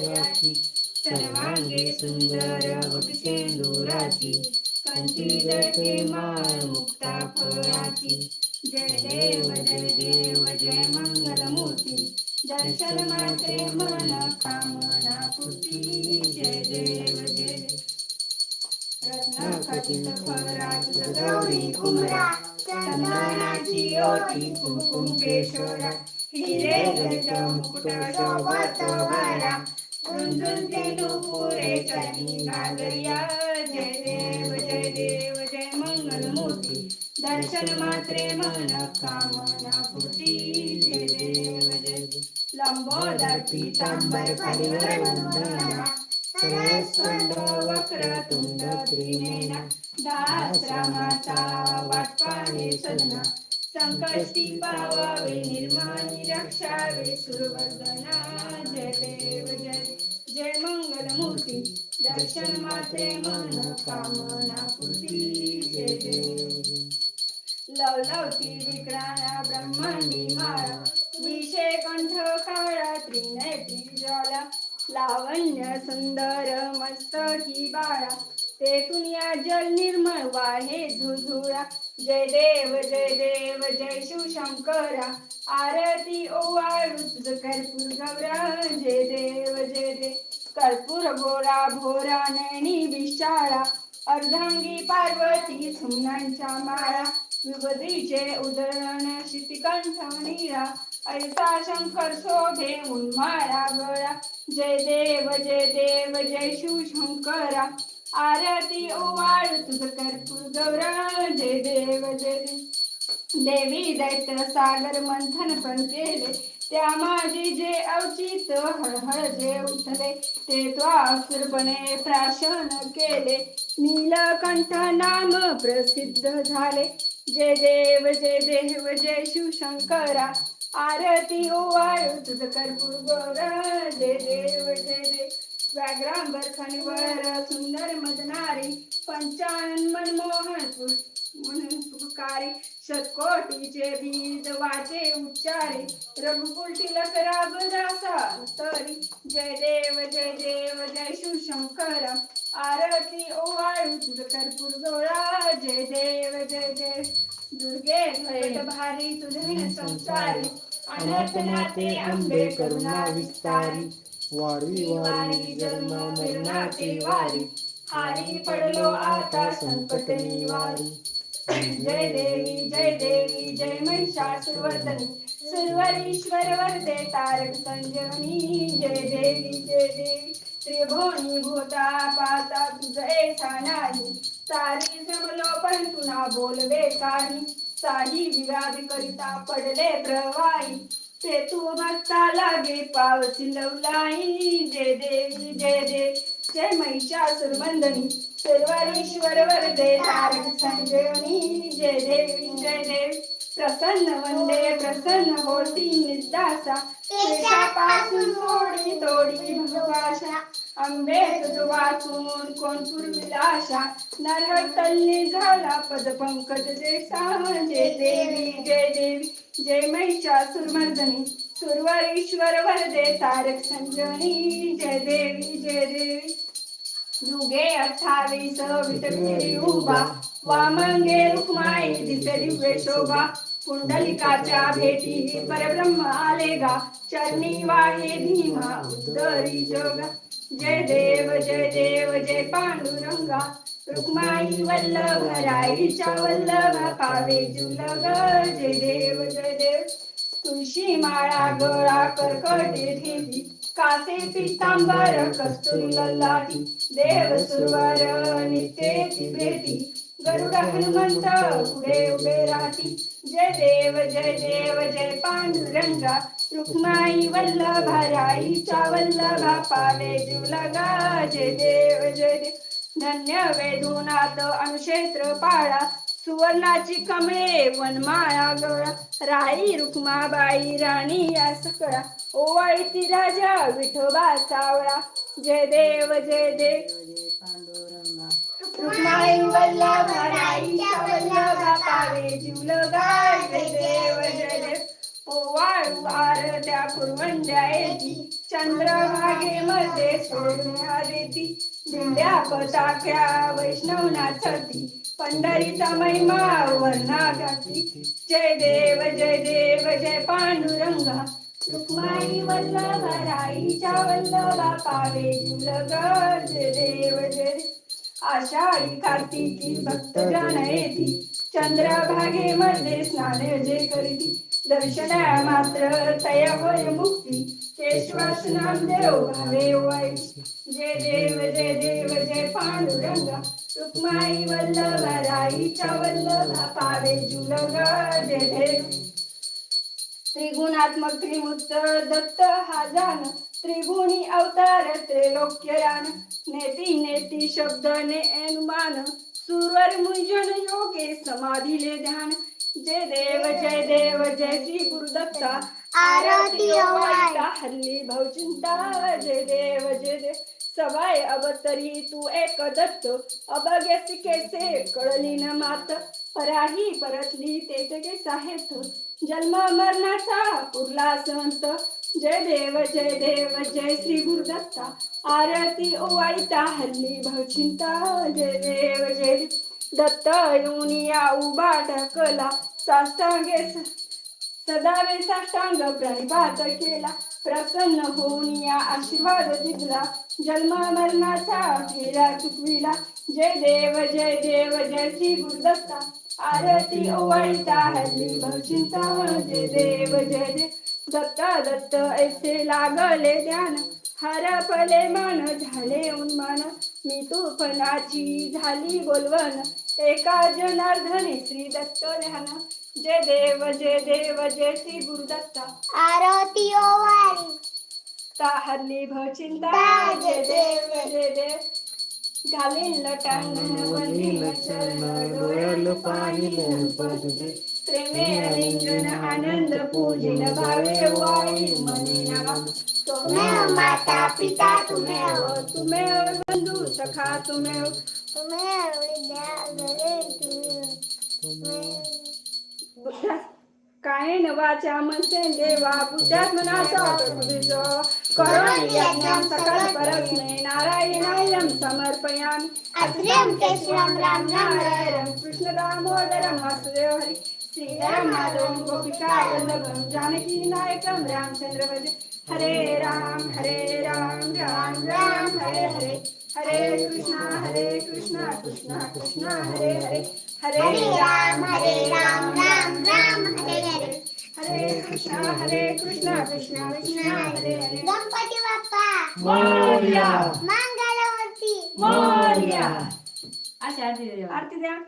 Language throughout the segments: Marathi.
फुलाची सर्वांगे सुंदर बक्षेंदुराची कंठी जळते माळ मुक्ता फळाची जय देव जय देव जय मंगल मूर्ती दर्शन माते मन कामना पुती जय देव जय देव. रत्न गौरी कुमरा चंदनाची ओटी कुंकुम केशोरा हिरे जट मुकुट शोभत वारा गुंजुनते नुपुरे चरणी गागरिया जय देव जय देव जय मंगल मूर्ती. दर्शन मात्रे मन कामना पूर्ती. जय देव जय लंबोदर पीतांबर खालीवर वंदना. वक्र तुंड त्रिनेना. दासरामाचा वाटपाने सदना संकष्टी पावावे निर्माणी रक्षावे सुरवर्धना. जय मंगल मूर्ती दर्शन माते मन कामना पूर्ती जय. देव लवलवती विक्राळा ब्रह्मांडी माळा विषय कंठ काळा त्रिनेत्री ज्वाला लावण्य सुंदर मस्तकी बाळा तेथून या जल निर्मळ वाहे झुझुळा जय देव जय देव जय शिव शंकरा आरती ओ तुझ कर्पूर गौरा. जय देव जय देव. कर्पूर गोरा भोरा नैनी विशाळा अर्धांगी पार्वती सुमनांच्या माळा विभद्रीचे उदरण शितिकंठ नीरा ऐसा शंकर शोभे उन्माळा गळा जय देव जय देव जय शिवशंकरा आरती ओवाळ तुझ कर्पूर गौरा जय देव जय देव. देवी दैत्य सागर मंथन पण केले त्या माझी जे अवचित हळहळ जे उठले ते त्वासुरपणे प्राशन केले. नीलकंठ नाम प्रसिद्ध झाले. जय देव जय देव जय शिवशंकरा आरती ओ तुझ कर्पूर गौरा जय देव जय देव. व्याघ्रांबर खणवर सुंदर मदनारी पंचानन मनमोहन सुखकारी शतकोटीचे बीज वाचे उच्चारे. रघुकुल तिलक रागदासा तरी. जय देव जय देव जय शिवशंकर. आरती ओवाळू तुझ कर्पूर गोळा. जय देव जय जय दुर्गे भरत भारी तुझे संसारी. अनर्थ नाते अंबे करुणा विस्तारी. वारी वारी जन्म मरणाची वारी. हारी पडलो आता संकट निवारी जय देवी जय देवी जय महिषासुरवर्धनी सुरवरीश्वर वरदे तारक संजीवनी जय देवी जय देवी. त्रिभुवनी भूता पाता तुझ ऐसा नाही. सारी जमलो पण तुना बोलवे काही. साही विवाद करिता पडले प्रवाही. ते तू भक्ता लागे पावसी लवलाई जय देवी जय देवी. जय महिषासुरवंदनी सर्वारीश्वर वरदे तारक संजीवनी जय देवी जय देव. प्रसन्न वंदे प्रसन्न होती निर्दासा. केशापासून सोडी तोडी भगवाशा. अंबे तुझ वाचून कोण पुरविला नरहर तल्ली झाला पद पंकज जय जय देवी जय देवी. जय महिषासुरमर्दनी. सुरवरीश्वर वरदे तारक संजनी. जय देवी. युगे अठ्ठावीस विटविरी उभा. वामंगे रुक्माई दिसे दिव्य शोभा. पुंडलिकाच्या भेटी परब्रह्म आले गा चरणी वाहे भीमा उदरी जोगा. जय देव जय देव जय पांडुरंगा. रुक्माई वल्लभ राईच्या वल्लभ पावे जुलग. जय देव जय देव. तुळशी माळा गळा कर्कटे ठेवी. कासे पितांबर कस्तुरी ललाटी देव सुरवर नित्येची भेटी गरुड हनुमंत पुढे उभे राहती. जय देव जय देव जय पांडुरंगा रुक्माई वल्लभा राईच्या वल्लभा पावे जुलगा जय देव जय देव. धन्य वेदुनाथ अनुक्षेत्र पाळा सुवर्णाची कमळे वनमाळा गळा राई रुक्माबाई राणी या सकळा ओवाळीती राजा विठोबा सावळा. जय देव जय देव. पांडुरंगा रुक्माई वल्लभा राई वल्लभा पावे जीवलगा जय देव जय देव. ओवाळू आरत्या कुरवंड्या येती चंद्रभागेमध्ये सोडून देती दिंड्या पताक्या वैष्णवनाथ ती. पंढरीचा महिमा वर्णागाती जय देव जय देव जय पांडुरंगा. रुक्माई वल्लभा राईच्या वल्लभा पावे जुलग जय देव जय आषाढी कार्तिकी भक्त जन येती चंद्रभागेमध्ये स्नान जे करीती. दर्शना मात्र तया होय मुक्ती. केशवास नामदेव भावे वाई जय देव जय देव जय पांडुरंगा रुक्माई वल्लभ राईच्या वल्लभा पावे जुलग जय देव त्रिगुणात्मक त्रिमूर्त दत्त हा जाण त्रिगुणी अवतार त्रैलोक्ययान नेती नेती शब्द ने अनुमान सुरवर मुंजन योगे समाधीले ध्यान. जय देव जय देव जय श्री गुरुदत्ता. आरती ओवाळता हल्ली भवचिंता जय देव जय देव. सवाय अवतरी तू एक दत्त. अबगेस केसे कळली न मात. पराही परतली तेथे के साहेत जन्म मरणाचा पुरला संत. जय देव जय देव जय श्री गुरुदत्ता. आरती ओवाळता हल्ली भवचिंता जय देव जय देव. दत्त युनिया उभा ढकला. साष्टांगे सदावे साष्टांग प्रणिपात केला. प्रसन्न होऊन या आशीर्वाद दिला जन्म मरणाचा फेरा चुकविला जय देव जय देव जय श्री गुरुदत्ता. आरती ओवाळता हल्ली भवचिंता जय देव जय देव. दत्ता दत्त ऐसे लागले ध्यान हरपले मन झाले उन्मान. मी तुफनाची झाली बोलवण. एका जनार्धने श्री दत्त ध्यान. जय देव जय देव जय श्री गुरुदत्ता आरती ओवाळी हल्ली भचिंता जय देव जय देव. घालील टांगण वंदील चरण डोळ्याल पाहिल पदे प्रेमे रिंगण आनंद पूजिन भावे वाई मनी नावा. तुमेव माता पिता तुम्हें बंधु सखा तुम्हें तुमेव विद्या घरे तुमेव बुद्धा कायेन वाचा मनसे देवा बुद्धात्मनाचा प्रभुज करोमि यज्ञं सकल परस्मै नारायणायं समर्पयामि. अग्र्यं केशवं राम राम नारायणं. कृष्ण दामोदरं वासुदेव हरि. श्रीराम माधवं गोपिका वल्लभं जानकी नायकं रामचंद्र भज. हरे राम हरे राम राम राम हरे हरे. हरे कृष्णा हरे कृष्णा कृष्णा कृष्णा हरे हरे. हरे हरे राम हरे राम राम राम हरे हरे. हरे कृष्णा हरे कृष्णा कृष्णा कृष्णा हरे हरे. गणपती बाप्पा. मोरया. मंगलमूर्ती मोरया. अशा आरती दे देवा आरती द्या.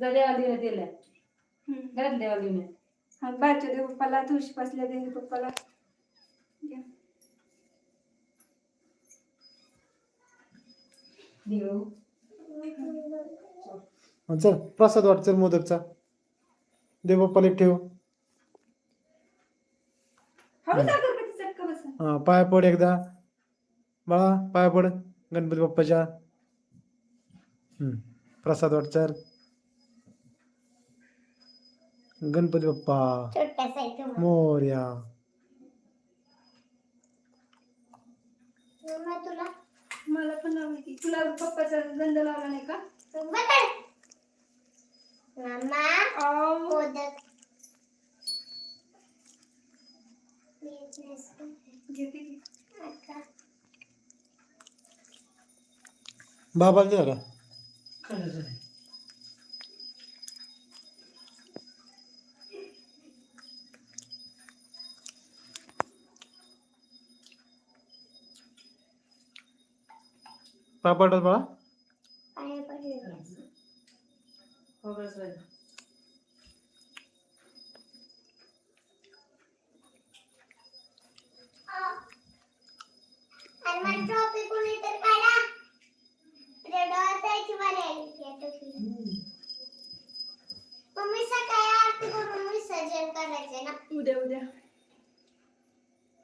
जा देवा दिलं दिलं. हम्म. घरात देवा घेऊन ये. हा बाच्या देव पप्पाला तुळशी पासल्या देव पप्पाला घ्या. देव हा, चल प्रसाद वाट चल मोदकचा. देव बाप्पाला ठेव. हा पाय पड एकदा. बाळा पाय पड गणपती बाप्पाच्या. हम्म, प्रसाद वाट चल. गणपती बाप्पा. मोर्या. मला पण की तुला पप्पाचा गंध लावला नाही का. मोदक. घेते की. आता बाबाला द्या का पाय पडत बाळा पाया पडले हो बस बस. आणि मला ट्रॉफी कोणी तर काढा रेडॉल जायची मला ट्रॉफी मम्मी सकाळी आरती करून विसर्जन करायचे ना उद्या उद्या.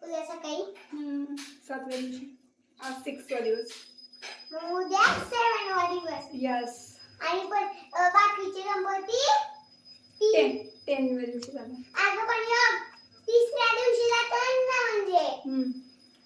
उद्या सकाळी? हम्म, सातव्या दिवशी. आज सिक्सवा दिवस. मग उद्या सेवन वा दिवस यस आणि पण अं, बाकीचे गणपती टेन तीन. टेनव्या दिवशी झालं अगं पण योग तिसऱ्या दिवशी जातो ना म्हणजे. हम्म.